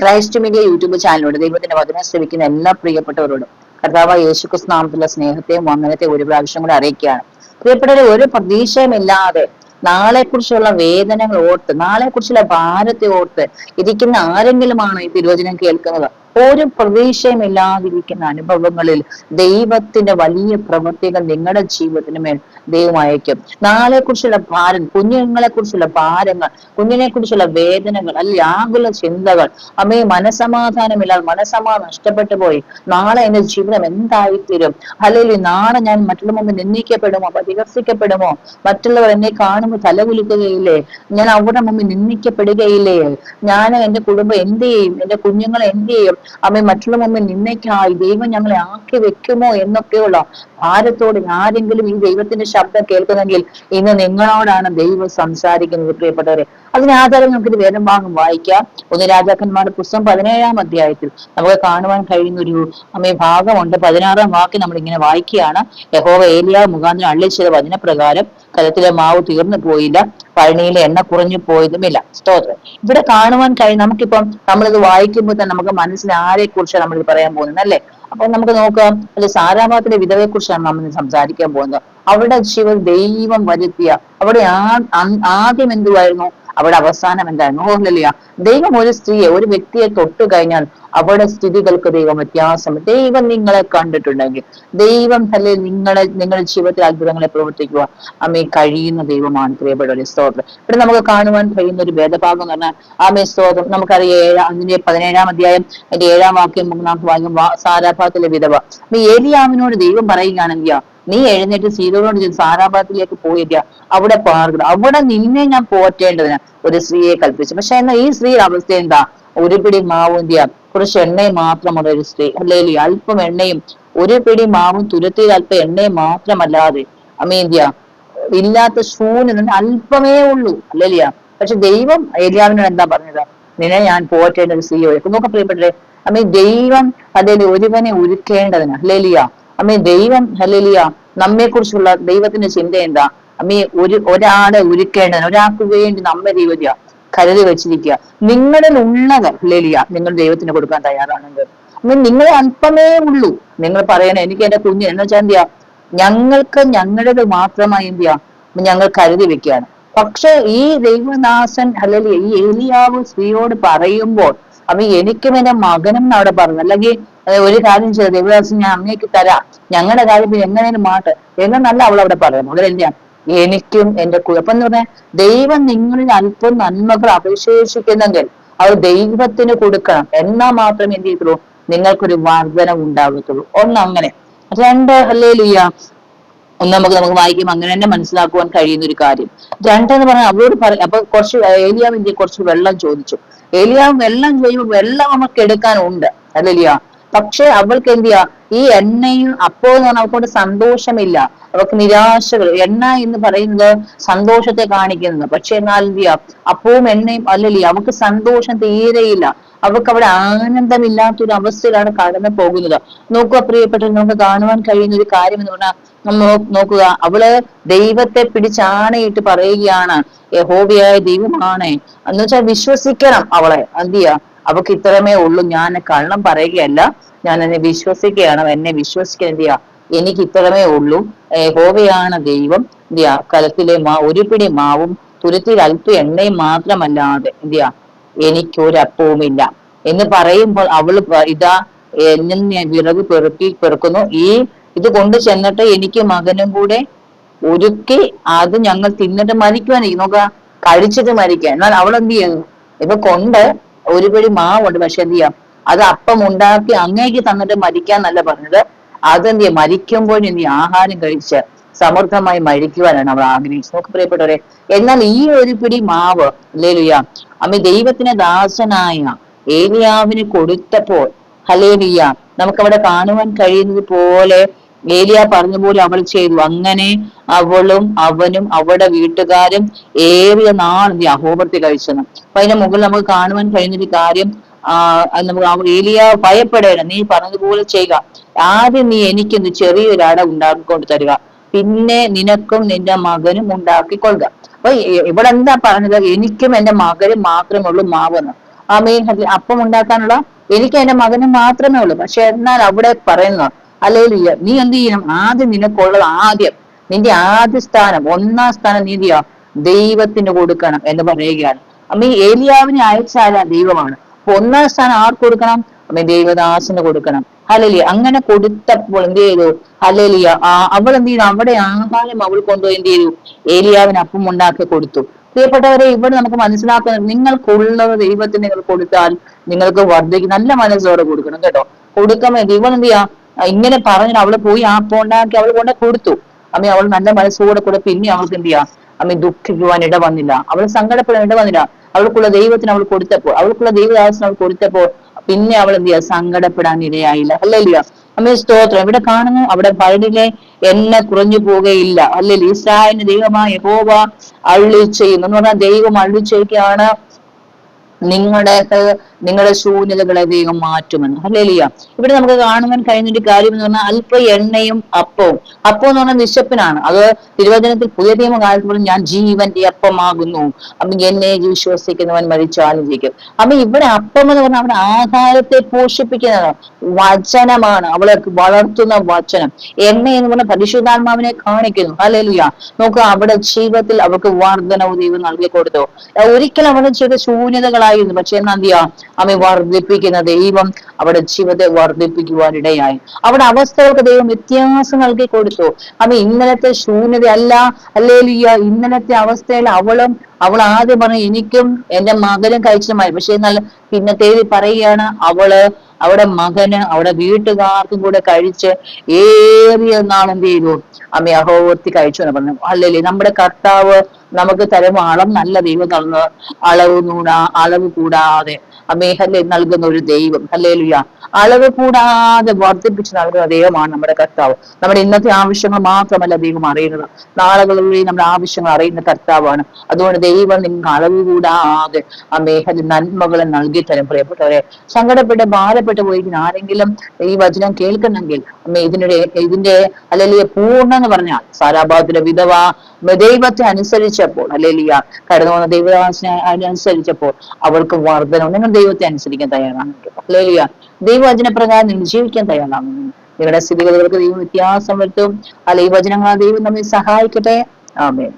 Christ media YouTube ചാനലിലൂടെ ദൈവത്തിന്റെ വചനം ശ്രമിക്കുന്ന എല്ലാ പ്രിയപ്പെട്ടവരോടും കർത്താവ് യേശുക്രിസ്തു നാമത്തിലുള്ള സ്നേഹത്തെയും വന്ദനത്തെ ഒരു പ്രാവശ്യം കൂടെ അറിയിക്കുകയാണ്. പ്രിയപ്പെട്ടവരെ ഒരു പ്രതീക്ഷയുമില്ലാതെ നാളെ കുറിച്ചുള്ള വേദനകൾ ഓർത്ത് നാളെ കുറിച്ചുള്ള ഭാരത്തെ ഓർത്ത് ഇരിക്കുന്ന ആരെങ്കിലുമാണ് ഈ തിരുവചനം കേൾക്കുന്നത്? ഒരു പ്രതീക്ഷയുമില്ലാതിരിക്കുന്ന അനുഭവങ്ങളിൽ ദൈവത്തിന്റെ വലിയ പ്രവൃത്തികൾ നിങ്ങളുടെ ജീവിതത്തിന് മേൽ ദൈവം അയക്കും നാളെ കുറിച്ചുള്ള ഭാരം കുഞ്ഞുങ്ങളെ കുറിച്ചുള്ള ഭാരങ്ങൾ കുഞ്ഞിനെ കുറിച്ചുള്ള വേദനകൾ അല്ലെങ്കിൽ ആകുല ചിന്തകൾ. അമ്മയെ മനസമാധാനമില്ലാതെ മനസമാധാനം നഷ്ടപ്പെട്ടു പോയി. നാളെ എന്റെ ജീവിതം എന്തായിത്തീരും? അല്ലെങ്കിൽ നാളെ ഞാൻ മറ്റുള്ള മുമ്പ് നിന്ദിക്കപ്പെടുമോ? പരിഹസിക്കപ്പെടുമോ? മറ്റുള്ളവർ എന്നെ കാണുമ്പോൾ തലകുലുക്കുകയില്ലേ? ഞാൻ അവരുടെ മുമ്പിൽ നിന്ദിക്കപ്പെടുകയില്ലേ? ഞാൻ എന്റെ കുടുംബം എന്ത് ചെയ്യും? എന്റെ കുഞ്ഞുങ്ങൾ എന്ത് ചെയ്യും? അമ്മ മറ്റുള്ള മുമ്പിൽ നിന്നേക്കായി ദൈവം ഞങ്ങളെ ആക്കി വെക്കുമോ എന്നൊക്കെയുള്ള ഭാരത്തോട് ആരെങ്കിലും ഈ ദൈവത്തിന്റെ ശബ്ദം കേൾക്കുന്നെങ്കിൽ ഇന്ന് നിങ്ങളോടാണ് ദൈവം സംസാരിക്കുന്നത് പ്രിയപ്പെട്ടവരെ. അതിന് ആധാരം നമുക്കിത് വേദം ഭാഗം വായിക്കാം. ഒന്ന് രാജാക്കന്മാരുടെ പുസ്തകം പതിനേഴാം അധ്യായത്തിൽ നമുക്ക് കാണുവാൻ കഴിയുന്ന ഒരു അമ്മയെ ഭാഗമുണ്ട്. പതിനാറാം വാക്ക് നമ്മൾ ഇങ്ങനെ വായിക്കുകയാണ്. യഹോവ ഏലിയ മുഖാന്തരം അള്ളിച്ചത് വചനപ്രകാരം കലത്തിലെ മാവ് തീർന്നു പോയില്ല. പഴനിയിലെ എണ്ണ കുറഞ്ഞു പോയതുമില്ല. സ്തോത്രം. ഇവിടെ കാണുവാൻ കഴിയും നമുക്കിപ്പം നമ്മളിത് വായിക്കുമ്പോൾ തന്നെ നമുക്ക് മനസ്സിൽ ആരെ കുറിച്ചാണ് നമ്മൾ പറയാൻ പോകുന്നത് അല്ലേ? അപ്പൊ നമുക്ക് നോക്കാം. അല്ലെ സാരാമാത്തിന്റെ വിധവയെ കുറിച്ചാണ് നമ്മൾ സംസാരിക്കാൻ പോകുന്നത്. അവരുടെ ശിവ ദൈവം വരുത്തിയ അവിടെ ആ- ആദ്യം എന്തുവായിരുന്നു? അവിടെ അവസാനം എന്തായിരുന്നു ഓഹ്ലിയ ദൈവം ഒരു സ്ത്രീയെ ഒരു വ്യക്തിയെ തൊട്ടു കഴിഞ്ഞാൽ അവിടെ സ്ഥിതികൾക്ക് ദൈവം വ്യത്യാസം. ദൈവം നിങ്ങളെ കണ്ടിട്ടുണ്ടെങ്കിൽ ദൈവം അല്ലെ നിങ്ങളെ നിങ്ങളുടെ ജീവിതത്തിൽ അത്ഭുതങ്ങളെ പ്രവർത്തിക്കുക അമ്മേ കഴിയുന്ന ദൈവമാണ് പ്രിയപ്പെട്ടവരെ സ്തോത്രം. ഇവിടെ നമുക്ക് കാണുവാൻ കഴിയുന്ന ഒരു ഭേദഭാഗം എന്ന് പറഞ്ഞാൽ ആമേ സ്തോത്രം നമുക്കറിയാം ഏഴാം അതിന്റെ പതിനേഴാം അധ്യായം അതിന്റെ ഏഴാം വാക്യം മൂന്നാം വാക്യം സാരാഭാഗത്തിലെ വിധവ. ഏലിയാമിനോട് ദൈവം പറയുകയാണെങ്കിൽ നീ എഴുന്നേറ്റ് സീതോനോട് ചെന്ന് സാരാഭാഗത്തിലേക്ക് പോയിരിക്കുക അവിടെ പാർക്കണം. അവിടെ നിന്നെ ഞാൻ പോറ്റേണ്ടതിന് ഒരു സ്ത്രീയെ കൽപ്പിച്ചു. പക്ഷെ എന്നാൽ ഈ സ്ത്രീയുടെ അവസ്ഥ എന്താ? ഒരു പിടി മാവുന്തിയ കുറച്ച് എണ്ണയും മാത്രമുള്ള ഒരു സ്ത്രീ. അല്ലെങ്കിൽ അല്പം എണ്ണയും ഒരു പിടി മാവും തുരത്തിയിൽ അല്പം എണ്ണയും മാത്രമല്ലാതെ അമേന്ത്യ ഇല്ലാത്ത ശൂന്യ അല്പമേ ഉള്ളൂ. അല്ലല്ല പക്ഷെ ദൈവം ഏലിയാവിനോട് എന്താ പറഞ്ഞത്? നിന്നെ ഞാൻ പോറ്റേണ്ട ഒരു സ്ത്രീ നോക്ക പ്രിയപ്പെട്ടെ അമ്മ ദൈവം അല്ലെങ്കിൽ ഒരുവനെ ഒരുക്കേണ്ടതിന്. ഹലേലിയ അമ്മേ ദൈവം ഹലലിയ നമ്മെ കുറിച്ചുള്ള ദൈവത്തിന്റെ ചിന്ത എന്താ? അമ്മേ ഒരു ഒരാളെ ഒരുക്കേണ്ടതിന് ഒരാൾക്ക് വേണ്ടി നമ്മെ ദൈവത്തിയ കരുതി വെച്ചിരിക്കുക. നിങ്ങളിൽ ഉള്ളത് ഹലലിയ നിങ്ങൾ ദൈവത്തിന് കൊടുക്കാൻ തയ്യാറാണെങ്കിൽ. അമ്മ നിങ്ങൾ അല്പമേ ഉള്ളൂ. നിങ്ങൾ പറയണേ എനിക്ക് എന്റെ കുഞ്ഞ് എന്ന് വെച്ചാൽ എന്തിയാ ഞങ്ങൾക്ക് ഞങ്ങളുടേത് മാത്രമായി എന്തിയാ ഞങ്ങൾ കരുതി വെക്കുകയാണ്. പക്ഷെ ഈ ദൈവദാസൻ അല്ലെങ്കിൽ ഈ ഏലിയാവ് സ്ത്രീയോട് പറയുമ്പോൾ അവ എനിക്കും എന്റെ മകനും അവിടെ പറഞ്ഞു. അല്ലെങ്കിൽ ഒരു കാര്യം ചെയ്ത് ദേവദാസി ഞാൻ അമ്മയ്ക്ക് തരാം. ഞങ്ങളുടെ കാര്യം എങ്ങനെയും മാട്ട് നല്ല അവൾ അവിടെ പറയുന്നത്. അതിലെന്താ എനിക്കും എന്റെ കുഴപ്പം എന്ന് പറഞ്ഞാൽ ദൈവം നിങ്ങളിൽ അല്പം നന്മകൾ അവശേഷിക്കുന്നെങ്കിൽ അവർ ദൈവത്തിന് കൊടുക്കണം. എന്നാ മാത്രം എന്ത് ചെയ്യത്തുള്ളൂ? നിങ്ങൾക്കൊരു വർധന ഉണ്ടാകത്തുള്ളൂ ഒന്ന് അങ്ങനെ. രണ്ട് അല്ലേ ലിയ ഒന്ന് നമുക്ക് നമുക്ക് വായിക്കും അങ്ങനെ തന്നെ മനസ്സിലാക്കുവാൻ കഴിയുന്ന ഒരു കാര്യം. രണ്ടെന്ന് പറഞ്ഞാൽ അവരോട് പറ അപ്പൊ കുറച്ച് ഏലിയാവിന്റെ കുറച്ച് വെള്ളം ചോദിച്ചു. ഏലിയാവ് വെള്ളം ചോദിക്കുമ്പോൾ വെള്ളം നമുക്ക് എടുക്കാനുണ്ട്. അല്ലല്ലയാ പക്ഷെ അവൾക്ക് എന്ത് ചെയ്യാ? ഈ എണ്ണയും അപ്പോ എന്ന് പറഞ്ഞാൽ അവൾക്കൊണ്ട് സന്തോഷമില്ല. അവൾക്ക് നിരാശകൾ എണ്ണ എന്ന് പറയുന്നത് സന്തോഷത്തെ കാണിക്കുന്നത്. പക്ഷെ എന്നാൽ എന്ത് ചെയ്യാ? അപ്പവും എണ്ണയും അല്ലല്ലേ. അവൾക്ക് സന്തോഷം തീരെയില്ല. അവൾക്ക് അവിടെ ആനന്ദമില്ലാത്തൊരു അവസ്ഥയിലാണ് കടന്നു പോകുന്നത്. നോക്കുക പ്രിയപ്പെട്ട നമുക്ക് കാണുവാൻ കഴിയുന്ന ഒരു കാര്യം എന്ന് പറഞ്ഞാൽ നോക്കുക. അവൾ ദൈവത്തെ പിടിച്ചാണയിട്ട് പറയുകയാണ്. യഹോവയായ ദൈവമാണ്. എന്ന് വെച്ചാൽ വിശ്വസിക്കണം അവളെ. എന്ത് അവൾക്ക് ഇത്രമേ ഉള്ളൂ. ഞാൻ കള്ളം പറയുകയല്ല. ഞാൻ എന്നെ വിശ്വസിക്കുകയാണ്. എന്നെ വിശ്വസിക്കാൻ എന്ത് ചെയ്യാ? എനിക്ക് ഇത്രമേ ഉള്ളൂ. ഹോവയാണ് ദൈവം. എന്ത് ചെയ്യാ? കലത്തിലെ മാ ഒരു പിടി മാവും തുരുത്തിൽ അല്പം എണ്ണയും മാത്രമല്ലാതെ എന്ത് ചെയ്യാ? എനിക്കൊരപ്പവുമില്ല. എന്ന് പറയുമ്പോൾ അവൾ ഇതാ എന്നും ഞാൻ വിറക് പെറുക്കി പെറുക്കുന്നു. ഈ ഇത് കൊണ്ട് ചെന്നിട്ട് എനിക്ക് മകനും കൂടെ ഒരുക്കി അത് ഞങ്ങൾ തിന്നിട്ട് മരിക്കുവാനിരിക്കും നോക്കാ കഴിച്ചിട്ട് മരിക്കാൻ. എന്നാൽ അവൾ എന്ത് ചെയ്യുന്നു ഇപ്പൊ കൊണ്ട് ഒരു പിടി മാവുണ്ട്. പക്ഷെ എന്ത് ചെയ്യാം? അത് അപ്പം ഉണ്ടാക്കി അങ്ങേക്ക് തന്നിട്ട് മരിക്കാന്നല്ല പറഞ്ഞത്. അതെന്ത് ചെയ്യാം? മരിക്കുമ്പോൾ എന്ത് ആഹാരം കഴിച്ച് സമൃദ്ധമായി മരിക്കുവാനാണ് അവൾ ആഗ്രഹിച്ചത്. നോക്ക് പ്രിയപ്പെട്ടവരെ എന്നാൽ ഈ ഒരു പിടി മാവ് ലേലുയ അമ്മ ദൈവത്തിന് ദാസനായ ഏലിയാവിന് കൊടുത്തപ്പോൾ ഹലേലിയ നമുക്കവിടെ കാണുവാൻ കഴിയുന്നത് പോലെ ഏലിയ പറഞ്ഞ പോലെ അവൾ ചെയ്തു. അങ്ങനെ അവളും അവനും അവളുടെ വീട്ടുകാരും ഏറിയ നാൾ നീ അഹോപത്തി കഴിച്ചത് അപ്പൊ അതിന്റെ മുകളിൽ നമുക്ക് കാണുവാൻ കഴിയുന്നൊരു കാര്യം നമുക്ക് ഏലിയ ഭയപ്പെടേണ്ട നീ പറഞ്ഞതുപോലെ ചെയ്യുക. ആദ്യം നീ എനിക്കൊന്ന് ചെറിയൊരു അട ഉണ്ടാക്കിക്കൊണ്ട് തരിക. പിന്നെ നിനക്കും നിന്റെ മകനും ഉണ്ടാക്കിക്കൊള്ളുക. അപ്പൊ ഇ- ഇവിടെ എന്താ പറഞ്ഞത്? എനിക്കും എന്റെ മകനും മാത്രമേ ഉള്ളൂ മാവെന്ന്. ആ മെയിൻ അപ്പം ഉണ്ടാക്കാനുള്ള എനിക്ക് എന്റെ മകന് മാത്രമേ ഉള്ളൂ പക്ഷെ എന്നാൽ അവിടെ പറയുന്നു അല്ലെങ്കിൽ നീ എന്ത് ചെയ്യണം? ആദ്യം നിനക്കുള്ളത് ആദ്യം. നിന്റെ ആദ്യ സ്ഥാനം ഒന്നാം സ്ഥാനം നീതിയോ ദൈവത്തിന് കൊടുക്കണം എന്ന് പറയുകയാണ്. അമ്മ ഈ ഏലിയാവിനെ അയച്ചാല ദൈവമാണ്. അപ്പൊ ഒന്നാം സ്ഥാനം ആർക്ക് കൊടുക്കണം? അമ്മ ദൈവദാസിന് കൊടുക്കണം. ഹലലിയ അങ്ങനെ കൊടുത്തപ്പോൾ എന്ത് ചെയ്തു? ഹലലിയ ആ അവൾ എന്ത് ചെയ്തു? അവിടെ ആഹാരം അവൾ കൊണ്ടുപോയി എന്ത് ചെയ്തു? ഏലിയാവിന് അപ്പം ഉണ്ടാക്കി കൊടുത്തു. പ്രിയപ്പെട്ടവരെ ഇവിടെ നമുക്ക് മനസ്സിലാക്കുന്നത് നിങ്ങൾക്കുള്ളത് ദൈവത്തിന് നിങ്ങൾ കൊടുത്താൽ നിങ്ങൾക്ക് വർദ്ധിക്കും. നല്ല മനസ്സോടെ കൊടുക്കണം കേട്ടോ. കൊടുക്കുമ്പോൾ ഇവൾ എന്ത് ചെയ്യാ? ഇങ്ങനെ പറഞ്ഞു അവൾ പോയി ആ പോണ്ടാക്കി അവൾ കൊണ്ട് കൊടുത്തു. അമ്മ അവൾ നല്ല മനസ്സോടെ കൂടെ പിന്നെ അവൾക്ക് എന്ത് ചെയ്യാം? അമ്മ ദുഃഖിക്കുവാൻ ഇട വന്നില്ല. അവൾ സങ്കടപ്പെടാൻ ഇട വന്നില്ല. അവൾക്കുള്ള ദൈവത്തിന് അവൾ കൊടുത്തപ്പോൾ അവൾക്കുള്ള ദൈവദാസന് അവൾ കൊടുത്തപ്പോൾ പിന്നെ അവൾ എന്ത് ചെയ്യാ? സങ്കടപ്പെടാൻ ഇടയായില്ല. അല്ലല്ല അമ്മ സ്തോത്രം. ഇവിടെ കാണുന്നു? അവിടെ ഭരണിലെ എണ്ണ കുറഞ്ഞു പോവുകയില്ല അല്ലെങ്കിൽ ഇസ്രായേലിന്റെ ദൈവമായ യഹോവ അള്ളി എന്ന് പറഞ്ഞാൽ ദൈവം അള്ളി നിങ്ങളുടെ നിങ്ങളുടെ ശൂന്യതകളെ വേഗം മാറ്റുമെന്ന്. അല്ലേലിയ ഇവിടെ നമുക്ക് കാണുവാൻ കഴിയുന്ന ഒരു കാര്യം എന്ന് പറഞ്ഞാൽ അല്പ എണ്ണയും അപ്പവും. അപ്പം എന്ന് പറഞ്ഞാൽ നിശപ്പിനാണ് അത് തിരുവചനത്തിൽ പുതിയ നിയമകാലത്ത് പറഞ്ഞു ഞാൻ ജീവന്റെ അപ്പമാകുന്നു. അപ്പം എന്നെ വിശ്വസിക്കുന്നവൻ മരിച്ചാലും ജീവിക്കും അപ്പൊ ഇവിടെ അപ്പം എന്ന് പറഞ്ഞാൽ അവിടെ ആഹാരത്തെ പോഷിപ്പിക്കുന്നതാണ്. വചനമാണ്. അവളെ വളർത്തുന്ന വചനം. എണ്ണ എന്ന് പറഞ്ഞ പരിശുദ്ധാത്മാവിനെ കാണിക്കുന്നു. ഹല്ലേലൂയ. നോക്കുക അവിടെ ജീവിതത്തിൽ അവർക്ക് വർധനവ് ദൈവം നൽകി കൊടുത്തു ഒരിക്കലും അവിടെ ചെയ്ത ശൂന്യതകളായിരുന്നു. പക്ഷെ എന്ത് അമ്മ വർദ്ധിപ്പിക്കുന്ന ദൈവം അവിടെ ജീവിതത്തെ വർദ്ധിപ്പിക്കുവാനിടയായി. അവിടെ അവസ്ഥകൾക്ക് ദൈവം വ്യത്യാസം നൽകി കൊടുത്തു. അമ്മ ഇന്നലത്തെ ശൂന്യത അല്ല അല്ലേലിയ ഇന്നലത്തെ അവസ്ഥയിൽ അവളും അവൾ ആദ്യം പറഞ്ഞു എനിക്കും എന്റെ മകനും കഴിച്ചമായി പക്ഷെ എന്നാൽ പിന്നത്തേത് പറയുകയാണ് അവൾ അവിടെ മകന് അവിടെ വീട്ടുകാർക്കും കൂടെ കഴിച്ച് ഏറിയ നാളും ചെയ്തു അമ്മ അഹോവർത്തി കഴിച്ചു എന്ന് പറഞ്ഞു. അല്ലല്ലേ നമ്മുടെ കർത്താവ് നമുക്ക് തരുമ്പോ അളം നല്ല ദൈവം തന്നു. അളവ് നൂടാ അളവ് കൂടാതെ. അമേഹല്ലെ നൽകുന്ന ഒരു ദൈവം. ഹല്ലേലുയ. അളവ് കൂടാതെ വർദ്ധിപ്പിച്ച് നൽകുന്ന ദൈവമാണ് നമ്മുടെ കർത്താവ്. നമ്മുടെ ഇന്നത്തെ ആവശ്യങ്ങൾ മാത്രമല്ല ദൈവം അറിയുന്നത്. നാളുകളിലൂടെ നമ്മുടെ ആവശ്യങ്ങൾ അറിയുന്ന കർത്താവാണ്. അതുകൊണ്ട് ദൈവം നിങ്ങൾക്ക് അളവ് കൂടാതെ മേഹല നന്മകളെ നൽകി തരും പ്രിയപ്പെട്ടവരെ സങ്കടപ്പെട്ട് ഭാരപ്പെട്ട് പോയിരിക്കുന്ന ആരെങ്കിലും ഈ വചനം കേൾക്കുന്നെങ്കിൽ അമ്മ ഇതിന്റെ ഇതിന്റെ അല്ലെങ്കിൽ പൂർണ എന്ന് പറഞ്ഞാൽ സാരാഭാത്തിലെ വിധവ ദൈവത്തെ അനുസരിച്ചപ്പോൾ അല്ലെങ്കിൽ കടന്നു വന്ന ദൈവദാസിനെ അനുസരിച്ചപ്പോൾ അവൾക്ക് വർധനം നിങ്ങൾ ദൈവത്തെ അനുസരിക്കാൻ അല്ലെങ്കിൽ ദൈവവചന പ്രകാരം നിങ്ങൾ ജീവിക്കാൻ തയ്യാറാണ്. നിങ്ങളുടെ സ്ഥിതിഗതികൾക്ക് ദൈവം വ്യത്യാസം വരുത്തും. അല്ലെ ഈ വചനങ്ങൾ ദൈവം നമ്മെ സഹായിക്കട്ടെ. ആമേൻ.